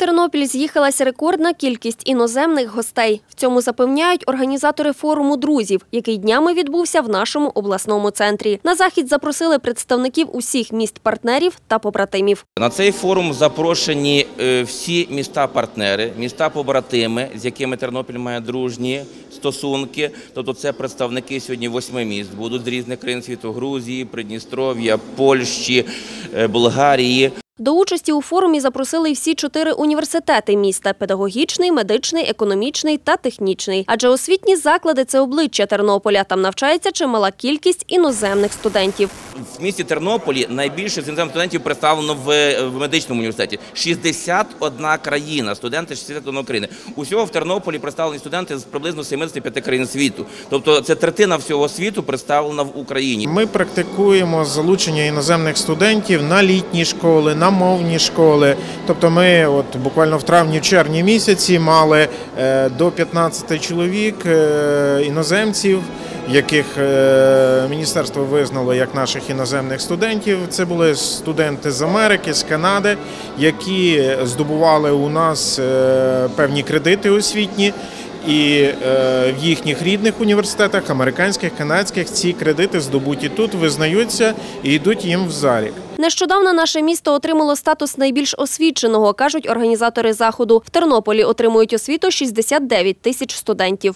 Тернопіль з'їхалася рекордна кількість іноземних гостей. В цьому запевняють організатори форуму друзів, який днями відбувся в нашому обласному центрі. На захід запросили представників усіх міст-партнерів та побратимів. На цей форум запрошені е, всі міста-партнери, міста-побратими, з якими Тернопіль має дружні стосунки. Тобто це представники сьогодні восьми міст, будуть з різних країн світу Грузії, Придністров'я, Польщі, е, Болгарії. До участі у форумі запросили всі чотири університети міста – педагогічний, медичний, економічний та технічний. Адже освітні заклади – це обличчя Тернополя. Там навчається чимала кількість іноземних студентів. В місті Тернополі найбільше з іноземних студентів представлено в, в медичному університеті. 61 країна, студенти 61 країни. Усього в Тернополі представлені студенти з приблизно 75 країн світу. Тобто це третина всього світу представлена в Україні. Ми практикуємо залучення іноземних студентів на літні школи, на мовні школи. Тобто, ми от буквально в травні-червні місяці мали е, до 15 чоловік е, іноземців, яких е, міністерство визнало як наших іноземних студентів. Це були студенти з Америки, з Канади, які здобували у нас певні кредити освітні. І е, в їхніх рідних університетах, американських, канадських, ці кредити здобуті тут, визнаються і йдуть їм в залік. Нещодавно наше місто отримало статус найбільш освіченого, кажуть організатори заходу. В Тернополі отримують освіту 69 тисяч студентів.